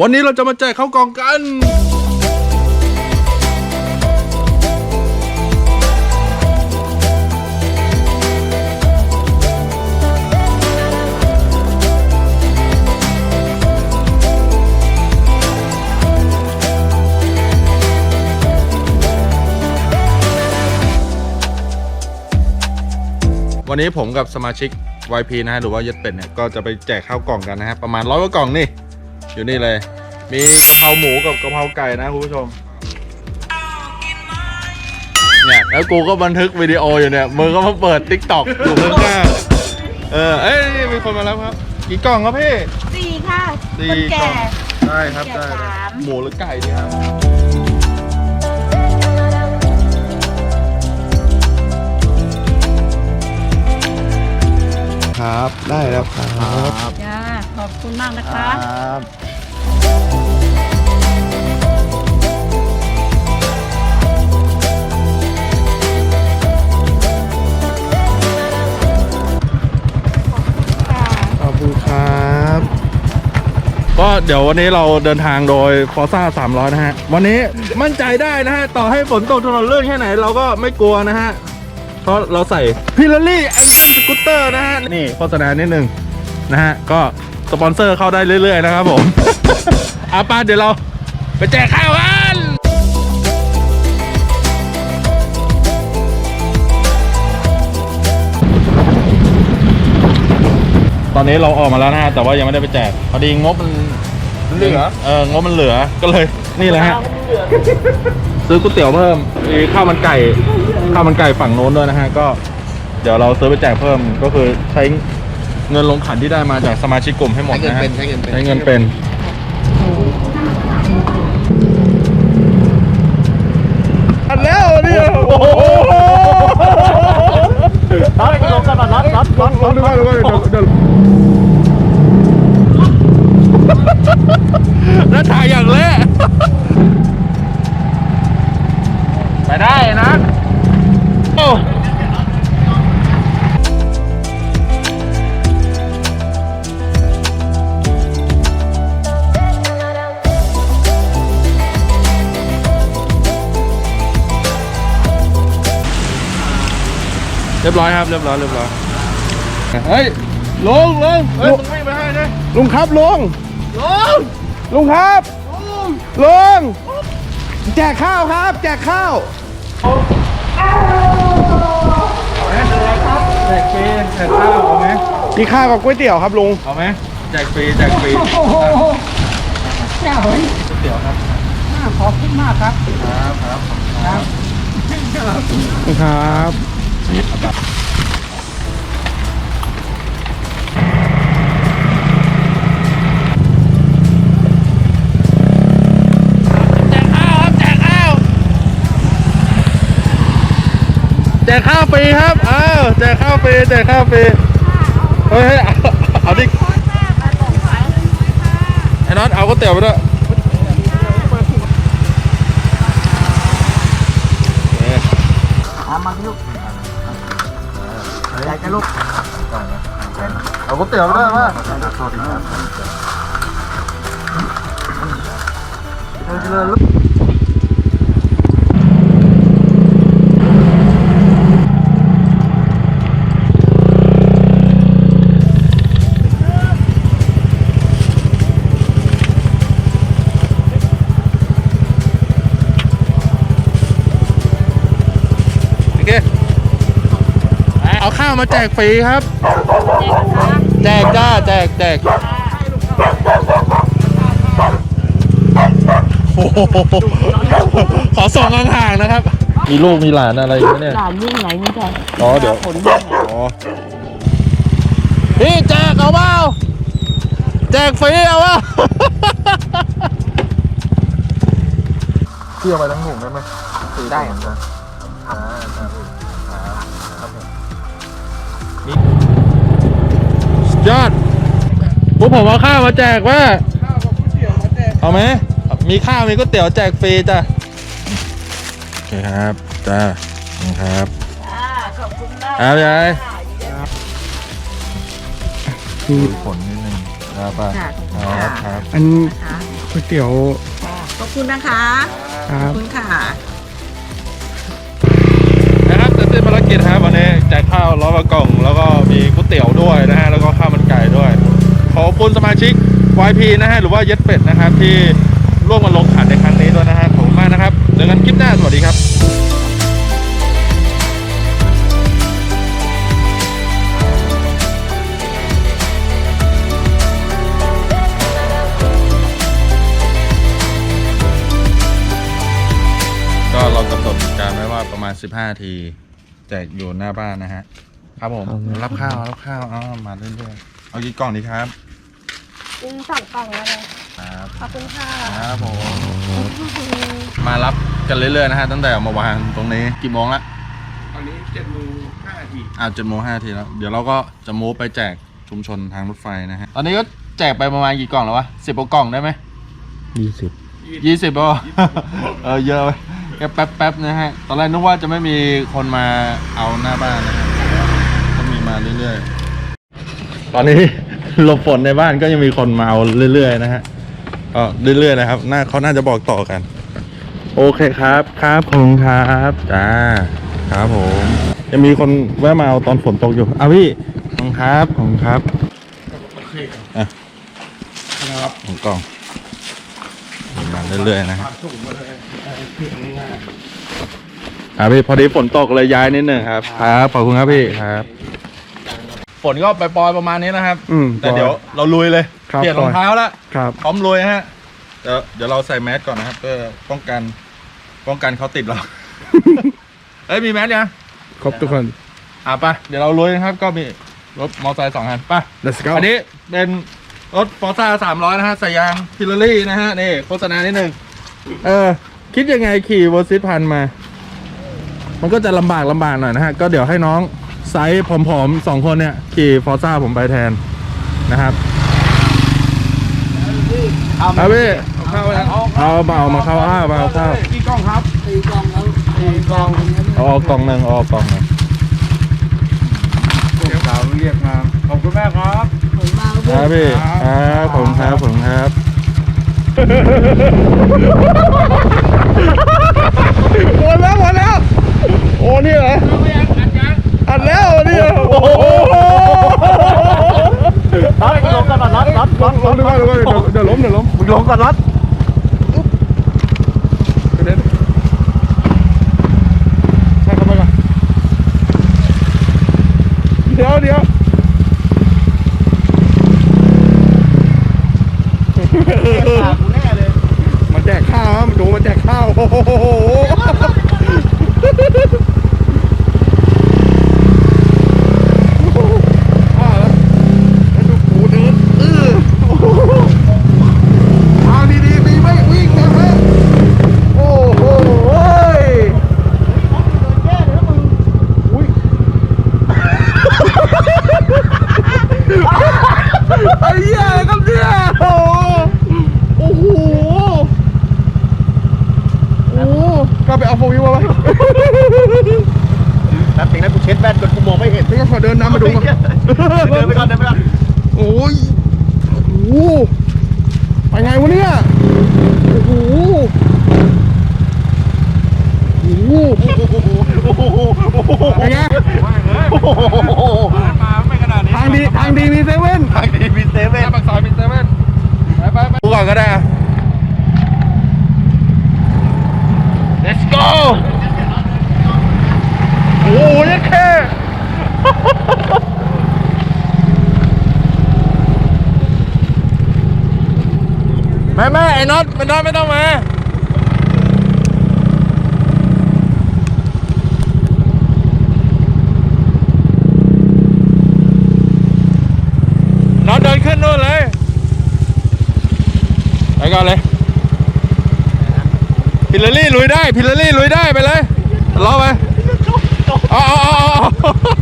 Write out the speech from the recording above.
วันนี้เราจะมาแจกข้าวกล่องกัน วันนี้ผมกับสมาชิก YP นะฮะหรือว่าย็ดเป็ดเนี่ยก็จะไปแจกข้าวกล่องกันนะฮะประมาณร้อยกว่ากล่องนี่ อยู่นี่เลย มีกะเพราหมูกับกะเพราไก่นะคุณผู้ชมเนี่ยแล้วกูก็บันทึกวิดีโออยู่เนี่ยมึงก็มาเปิด t ิ k t o k อยู่ข้างหน้าเออเอ้ยนี่มีคนมาแล้วครับกี่กล่องครับพี่สี่ค่ะสี่คนกล่แก่ องได้ครับแก่ได้สาม หมูหรือไก่ดีครับครับได้แล้วครับ จ้า ขอบคุณมากนะคะครับขอบคุณครับ ก็เดี๋ยววันนี้เราเดินทางโดย Forza 300 นะฮะ วันนี้มั่นใจได้นะฮะ ต่อให้ฝนตกถนนลื่นแค่ไหนเราก็ไม่กลัวนะฮะ เพราะเราใส่พิลลี่แองเจิลสกูตเตอร์นะฮะ นี่โฆษณานิดนึงนะฮะ ก็ สปอนเซอร์เข้าได้เรื่อย ๆ นะครับผมอาปาเดี๋ยวเราไปแจกข้าวกันตอนนี้เราออกมาแล้วนะฮะแต่ว่ายังไม่ได้ไปแจกพอดีงบมันเหลือเอองบมันเหลือก็เลยนี่แหละฮะซื้อก๋วยเตี๋ยวเพิ่มมีข้าวมันไก่ข้าวมันไก่ฝั่งโน้นด้วยนะฮะก็ เดี๋ยวเราซื้อไปแจกเพิ่มก็คือใช้ เงินลงขันที่ได้มาจากสมาชิกกลุ่มให้หมดใช้เงินนะฮะเป็นใช้เงินเป็น ใช้เงินเป็น รียบร้อยครับ เรียบร้อยเรียบร้อยเฮ้ยลงลงเฮ้ยมึงวิ่งไปให้นะลุงครับลุงลงลุงครับลุงแจกข้าวครับ แจกข้าวแจกฟรีแจกข้าวเอาไหมมีข้าวกับก๋วยเตี๋ยวครับลุงเอาไหมแจกฟรีแจกฟรีเจ้าเฮ้ยก๋วยเตี๋ยวครับขอบคุณมากครับ ครับครับครับครับ แจกข้าวครับแจกข้าวแจกข้าวฟรีครับ อ้าวแจกข้าวฟรีแจกข้าวฟรีเฮ้ยเฮ้ยเอาเอาดิไอ้น็อตเอาก๋วยเตี๋ยวไปด้วย อะไรกันลูกเอาก๋วยเตี๋ยวไปด้วยว่าสวัสดีครับโอ มาแจกฟรีครับ แจกจ้าแจกแจกโอ้โหขอส่องห่างๆนะครับ มีลูกมีหลานอะไรอย่างเงี้ยเนี่ยหลานยิ่งไหนนี่จ้ะอ๋อเดี๋ยวผลยิ่งไหนอ๋อพี่แจกเอาเปล่าแจกฟรีเอาเปล่าพี่เอาไปทั้งถุงได้ไหมซื้อได้ครับสุด ยอดพวกผมเอาข้าวมาแจกว่า ข้าวกับก๋วยเตี๋ยวมาแจกเอาไหม มีข้าวมีก๋วยเตี๋ยวแจกฟรีจ้ะ โอเคครับ จ้าขอบคุณครับอ่าขอบคุณมากครับยายคือผลนิดนึงครับป้าค่ะครับครับอันค่ะก๋วยเตี๋ยวขอบคุณนะคะคขรัอบบคุณค่ะ นะครับเสร็จสิ้นภารกิจครับวันนี้แจกข้าวร้อยกว่ากล่อง แล้วก็มีก๋วยเตี๋ยวด้วยนะฮะแล้วก็ข้าวมันไก่ด้วย ขอบคุณสมาชิก YP นะฮะหรือว่าเย็ดเป็ดนะครับที่ร่วมมาลงขันในครั้งนี้ด้วยนะฮะขอบคุณมากนะครับเจอกันคลิปหน้าสวัสดีครับก็เรากำหนดการไว้ว่าประมาณ 15นาทีแจกอยู่หน้าบ้านนะฮะ ครับผม รับข้าว รับข้าวเอามาเรื่อยๆเอากี่กล่องดีครับ กินสองกล่องแล้วเลยครับขอบคุณค่ะครับผมมารับกันเรื่อยๆนะฮะตั้งแต่เอามาวางตรงนี้กี่โมงละตอนนี้เจ็ดโมงห้านาทีอ่าเจ็ดโมงห้านาทีแล้ว เดี๋ยวเราก็จะมูฟไปแจกชุมชนทางรถไฟนะฮะตอนนี้ก็แจกไปประมาณกี่กล่องแล้ววะสิบกว่ากล่องได้ไหมยี่สิบยี่สิบป่ะเออเยอะไปแค่แป๊บแป๊บๆนะฮะ ตอนแรกนึกว่าจะไม่มีคนมาเอาหน้าบ้านนะฮะก็มีมาเรื่อยๆ ตอนนี้ หลบฝนในบ้านก็ยังมีคนมาเอาเรื่อยๆนะฮะก็เรื่อยๆนะครับน่าเขาน่าจะบอกต่อกัน โอเคครับ ครับผมครับจ้าครับผมยังมีคนแวะมาเอาตอนฝนตกอยู่เอาพี่ขอบคุณครับขอบคุณครับอะครับของกล่องมาเรื่อยๆนะครับอ่าพี่พอดีฝนตกเลยย้ายนิดหนึ่งครับ ครับขอบคุณครับพี่ครับ ฝนก็ไปปล่อยๆประมาณนี้นะครับ อืมแต่เดี๋ยวเราลุยเลย ครับเปลี่ยนรองเท้าแล้วครับ พร้อมลุยฮะ เดี๋ยวเดี๋ยวเราใส่แมสก่อนนะครับเพื่อป้องกัน ป้องกันเขาติดเรา เอ้ยมีแมสยังครบทุกคน อะไปเดี๋ยวเราลุยนะครับ ก็มีรถมอเตอร์ไซค์สองคันไป let's go อันนี้เป็นรถฟอร์ซ่าสามร้อยนะฮะใส่ยางพิลลารี่นะฮะนี่โฆษณานิดนึงเออ คิดยังไงขี่วอซิตพันมา มันก็จะลำบากลำบากหน่อยนะฮะ ก็เดี๋ยวให้น้อง ไซส์ผอมๆสองคนเนี่ย ขี่ฟอร์ซ่าผมไปแทนนะครับเอาพี่เอาข้าวไปนะเอาเบามาเข้าวอ้าวมาเอาข้าวกี่กล้องครับสี่กล่องแล้วสี่กล่องเอาออกกล่องหนึ่งเอาออกกล่องหนึ่งเดี๋ยวสาวเรียกมาขอบคุณมากครับผมมาครับพี่ครับผมครับผมครับหมดแล้วหมดแล้วโอ้นี่เหรอ อัดแล้วนี่เหรอโอ้โหลงกันรัดรัดรัดลงด้วยกันเดี๋ยวล้มเดี๋ยวล้ม มึงลงกันรัดกระเด็นใช่เข้าไปก่อนเดี๋ยวเดี๋ยวมาแจกข้าวครับดูมาแจกข้าวโอ้โห ว่าแล้วแล้วดูปูเดินเออโอ้โหทางดีๆมีไม่วิ่งนะฮะ โอ้โหเฮ้ยอุ้ยไอ้เหี้ยอะไรครับเนี่ยโอ้โหโอ้โหก็ไปเอาโฟวิวมาไว้ แป๊บนึงนะกู เช็ดแว่นจนกูมองไม่เห็นพี่ก็ขอเดินนำมาดูก่อนเดินไปก่อนเดินไปก่อนโอ้ยโอ้โหไปไงวะเนี่ยโอ้โหโอ้โหไปไงมาไม่ขนาดนี้ ทางดีทางดีมีเซเว่น ทางดีมีเซเว่น ปากซอยมีเซเว่นไปไปไปดูก่อนก็ได้อะ Let's go โอ้โหนี่แค่ แม่แม่ไอ้น็อตไอ้น็อตไม่ต้องมาน็อตเดินขึ้นนู่นเลยไปก่อนเลยพิลลารี่ลุยได้พิลลารี่ลุยได้ไปเลยรอไปอาเอาเอาเอา